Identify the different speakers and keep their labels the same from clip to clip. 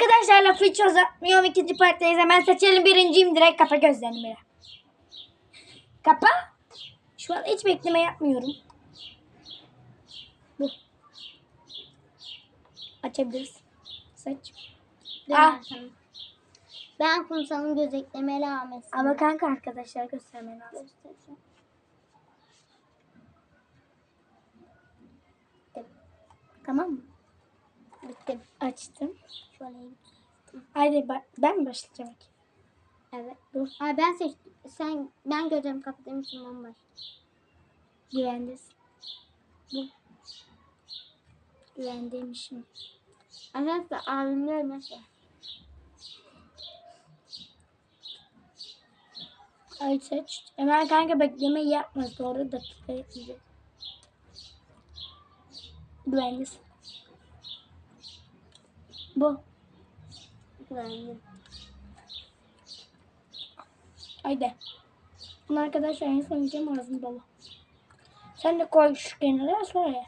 Speaker 1: arkadaşlar lafı hiç uzatmıyorum. İkinci partideyiz. Hemen seçelim. Birinciyim direkt. Kapa gözlerini Mira. Kapa. Şu an hiç bekleme yapmıyorum. Bu. Açabiliriz. Seç. Ah.
Speaker 2: Ben kumsalın gözetlemeli amesi.
Speaker 1: Ama kanka arkadaşlar göstermen lazım.
Speaker 2: göstereceğim.
Speaker 1: Tamam mı? Açtım.
Speaker 2: Şöyle.
Speaker 1: Haydi ba- ben mi başlayacağım?
Speaker 2: Evet.
Speaker 1: Dur.
Speaker 2: Ay ben seçtim. Sen ben gözlerimi kapattığım için ben baş.
Speaker 1: Güvendesin. Bu. Güvendeymişim.
Speaker 2: Arkadaşlar abimler mesela.
Speaker 1: Ay seç. Hemen kanka bekleme yapma. Sonra dakika yetmeyecek. Güvendesin. Bu.
Speaker 2: Güvenli.
Speaker 1: Haydi. Bunu arkadaşlar en son yiyeceğim ağzım dolu. Sen de koy şu kenara sonra ye.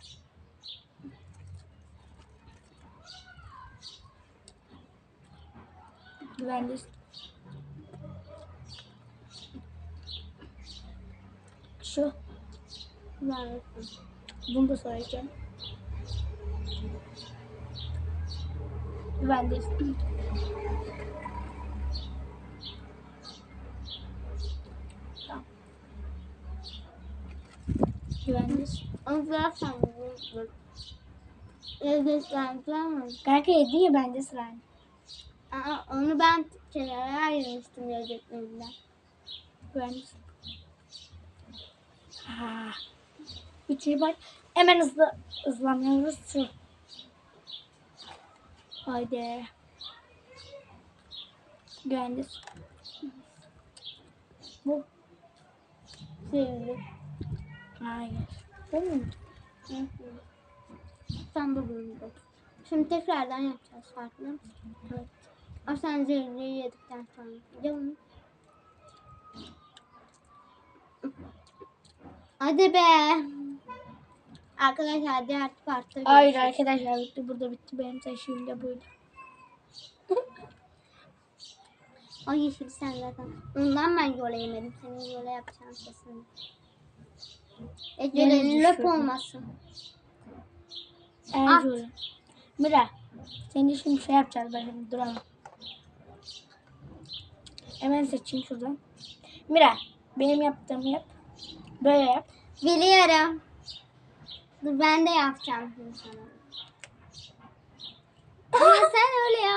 Speaker 1: Güvendesin. Şu.
Speaker 2: Güvenli.
Speaker 1: Bunu da söyleyeceğim. Güvendesin. Tamam. Güvendesin.
Speaker 2: Onu zaten bu. Lezzetlendiren mi?
Speaker 1: Kanka yedi ya bende sıra.
Speaker 2: Aa, onu ben kenara ayırmıştım lezzetlerinden.
Speaker 1: Güvendesin. Ha. Üçüncü bak. Hemen hızlı hızlanıyoruz. Şu. Haydi. Güvendesin. Bu.
Speaker 2: Sevdim.
Speaker 1: Hayır. Bu mu?
Speaker 2: Sen bu bölümde. Şimdi tekrardan yapacağız farkında mısın?
Speaker 1: Evet.
Speaker 2: O sen zehirliği yedikten sonra. Biliyor musun? Hadi be. Arkadaşlar diğer partta
Speaker 1: Hayır
Speaker 2: görüşürüz.
Speaker 1: arkadaşlar bitti. Burada bitti. Benim taşıyım da buydu.
Speaker 2: O yeşil sen zaten. Ondan ben yola yemedim. Senin yola yapacağın kesin. E jölenin löp olmasın. At.
Speaker 1: Mira. Senin şimdi şey yapacağız. Şimdi duramam. Hemen seçeyim şuradan. Mira. Benim yaptığımı yap. Böyle yap.
Speaker 2: Biliyorum. Dur ben de yapacağım şimdi sana. Ama sen öyle yap.